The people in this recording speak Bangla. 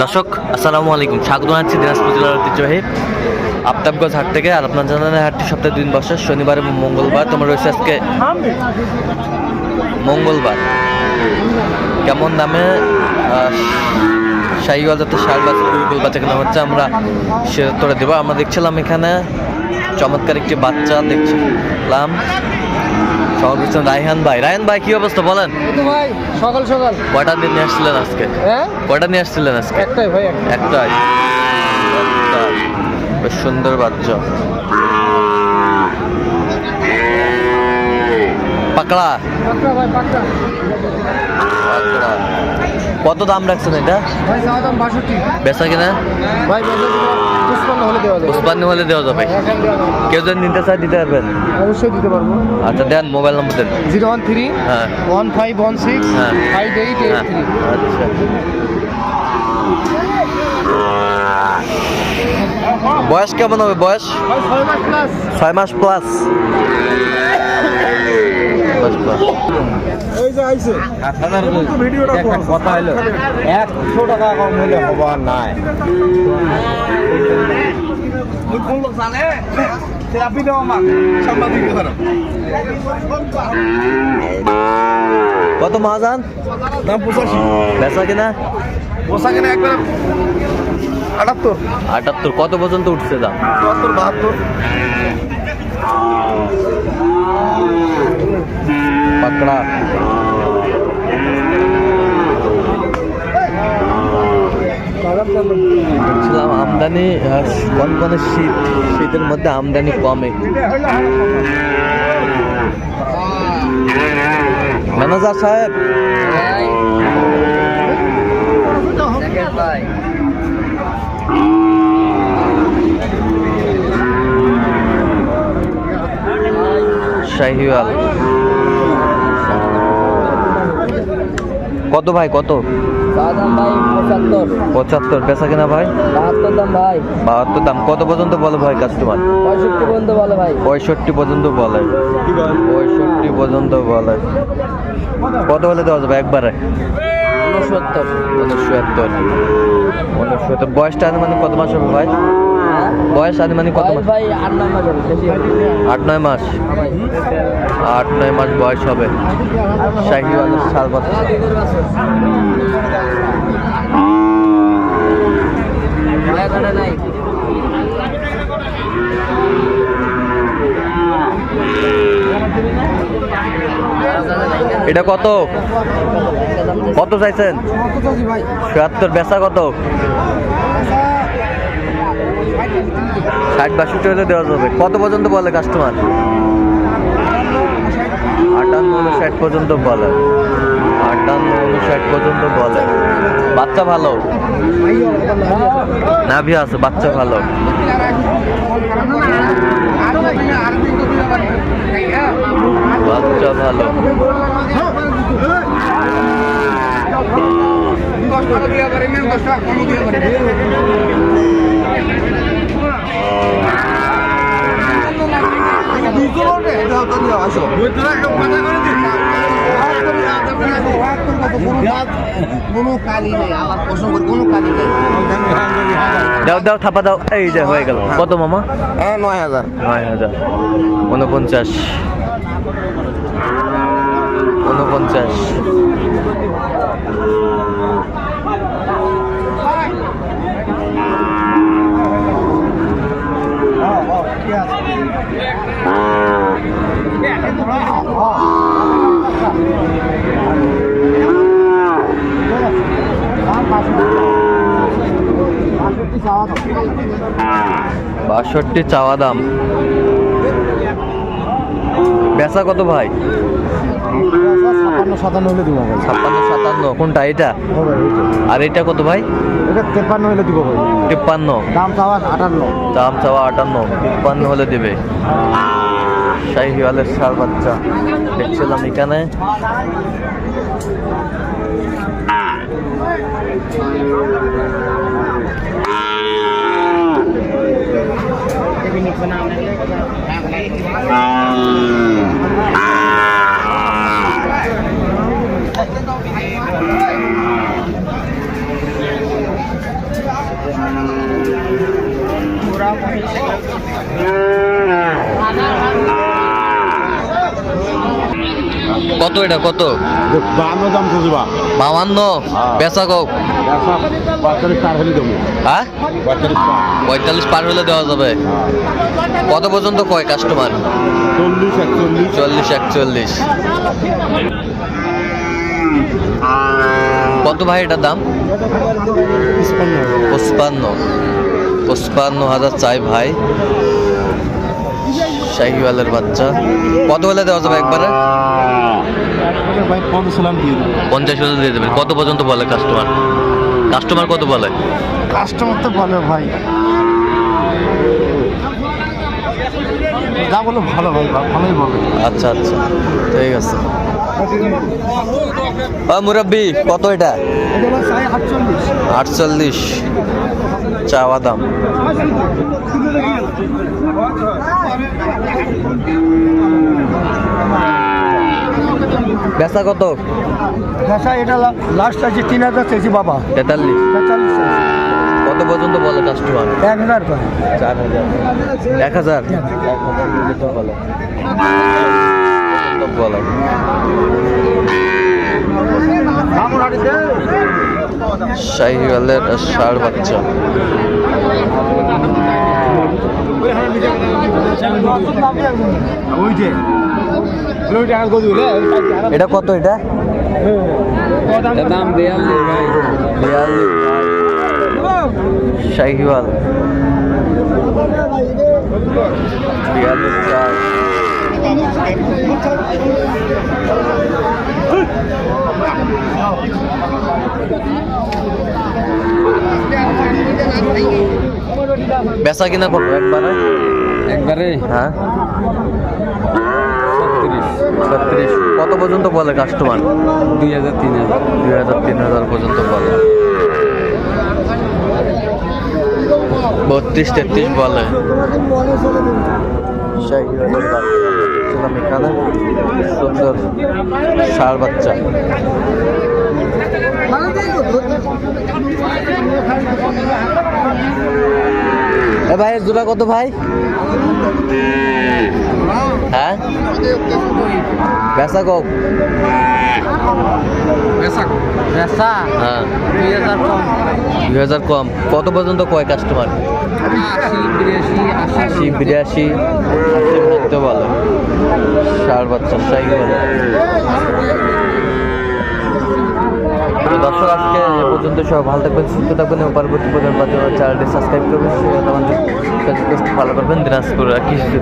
দর্শক, আসসালামু আলাইকুম। স্বাগত জানাচ্ছি দিনাজপুর জেলার ঐতিহ্যবাহী আফতাবগঞ্জ হাট থেকে আর আপনার জানান হাটটি সপ্তাহে দিন বসে, শনিবার এবং মঙ্গলবার। তোমার রয়েছে আজকে মঙ্গলবার। কেমন দামে শাহিওয়াল যাতে সার বা গরুগুল বাচ্চা কেনা হচ্ছে আমরা সে তোরে দেবো। আমরা দেখছিলাম এখানে চমৎকার একটি বাচ্চা দেখছিলাম। সবাই বলছেন রায়হান ভাই। রায়হান ভাই কি অবস্থা বলেন? ভাই সকাল সকাল। কয়টা দিন নিয়ে আসছিলেন আজকে? হ্যাঁ? কয়টা নিয়ে আসছিলেন আজকে? একটাই ভাই একটা একটাই। বেশ সুন্দর বাচ্চা পাকড়া? পাকড়া ভাই পাকড়া। পাকড়া। কত দাম রাখছেন এটা? বেচা কিনা? পুষ্পান্ন হলে দেওয়া যাবে। কেউ যদি নিতে চায় দিতে পারবেন? অবশ্যই দিতে পারব। আচ্ছা দেন মোবাইল নম্বর দেন। জিরো ওয়ান থ্রি হ্যাঁ। ওয়ান ফাইভ ওয়ান সিক্স হ্যাঁ। ফাইভ এইট এইট হ্যাঁ। থ্রি। আচ্ছা। বয়স কেমন হবে বয়স? ছয় মাস প্লাস ছয় মাস প্লাস এই যে আইছে। ভিডিওটা কথা হলো একশো টাকা কম হবার নাই। কত মাজান দাম পঁচাশি। বেচা কিনা একবার আটাত্তর। আটাত্তর। কত পর্যন্ত উঠছে দাম? চুয়াত্তর বাহাত্তর। পাকড়া দেখছিলাম আমদানি কনকনে শীত শীতের মধ্যে আমদানি কমে। ম্যানেজার সাহেব। শাহিওয়াল। কত ভাই কত? পঁচাত্তর। পেশা কিনা ভাই? বাহাত্তর দাম। ভাই বাহাত্তর দাম কত পর্যন্ত বলে ভাই কাস্টমার পঁয়ষট্টি পর্যন্ত বলে। ভাই পঁয়ষট্টি পর্যন্ত বলে। পঁয়ষট্টি পর্যন্ত বলে কত হলে দেওয়া যাবে একবারে? উনসত্তর। উনসত্তর। উনসত্তর। বয়সটা মানে কত মাস হবে ভাই? বয়স আনুমানিক কত মাস? ভাই আট নাম্বার যাবে বেশি আট নয় মাস? আট নয় মাস বয়স হবে। শাহিওয়ালের বাচ্চা নাই এটা কত? কত চাইছেন? চুয়াত্তর বেচা কত? ষাট বাষট্টি হলে দেওয়া যাবে। কত পর্যন্ত বলে কাস্টমার আটান্ন উনষাট পর্যন্ত বলে। আটান্ন উনষাট পর্যন্ত বলে। বাচ্চা ভালো? নাভি আছে, বাচ্চা ভালো। বাচ্চা ভালো। কোনো কালি নেই আমার পছন্দ কোনো কালি নেই দাও দাও থাপা দাও। এই যে হয়ে গেল। কত মামা? হ্যাঁ নয় হাজার। নয় হাজার। উনপঞ্চাশ উনপঞ্চাশ বাষট্টি চাওয়া দাম। বেচা কত ভাই? হলে দিব সাতান্ন। কোনটা আর এটা কত ভাই? এটা হলে দিব দাম চাওয়া আটান্ন। দাম চাওয়া আটান্ন। তিপ্পান্ন হলে দেবে। শাহিওয়ালের সার বাচ্চা দেখছিলাম এখানে। কত এটা কত? বান্ন দাম খুঁজবা বাউান্ন হ্যাঁ। বেচা কক পঁয়তাল্লিশ পার হলে হ্যাঁ? পঁয়তাল্লিশ পার হলে দেওয়া যাবে। কত পর্যন্ত কয় কাস্টমার চল্লিশ একচল্লিশ। চল্লিশ একচল্লিশ। কত ভাই এটার দাম? পঁচপান্ন। পঁচপান্ন হাজার চাই ভাই। শাহিওয়ালের বাচ্চা। কত হলে দেওয়া যাবে একবারে? পঞ্চাশ সালাম দিয়ে দেবেন। কত পর্যন্ত বলে কাস্টমার কাস্টমার কত বলে? কাস্টমার তো বলে ভাই। যা বলো ভালো ভাই ভালোই বলে। আচ্ছা আচ্ছা। ঠিক আছে। মুরব্বি কত এটা? আটচল্লিশ। চাওয়া দাম। বেচা কত? হ্যাঁ এটা লাস্ট আছে তিন হাজার চেয়েছি বাবা। তেতাল্লিশ। পঁয়তাল্লিশ কত পর্যন্ত বলে কাস্টমার এক হাজার চার হাজার। এক হাজার? এক হাজার। বলে। বলে। শাহিওয়ালের ষাড় বাচ্চা। এটা কত এটা? দাম শাহিওয়াল। বিয়াল্লিশ বেচা কিনা করব একবারে? একবারে? হ্যাঁ। ছত্রিশ। কত পর্যন্ত বলে কাস্টমার দুই হাজার তিন হাজার। দুই হাজার তিন হাজার পর্যন্ত বলে। বত্রিশ তেত্রিশ বলে। শাহিওয়ালের বাচ্চা দেখছিলাম এখানে। সুন্দর সার বাচ্চা। এ ভাই জোড়া কত ভাই? হ্যাঁ? বেচা কক দুই হাজার কম। কত পর্যন্ত কয় কাস্টমার আশি বিরাশি আশি। বিরাশি। আশি মধ্যে বলে। ষাট বাচ্চা সাই তো দর্শক আজকে এ পর্যন্ত সবাই ভালো থাকবেন সুস্থ থাকবেন এবং পরবর্তী পর্যন্ত চ্যানেলটি সাবস্ক্রাইব করবেন আমাদের ফলো করবেন দিনাজপুর কৃষি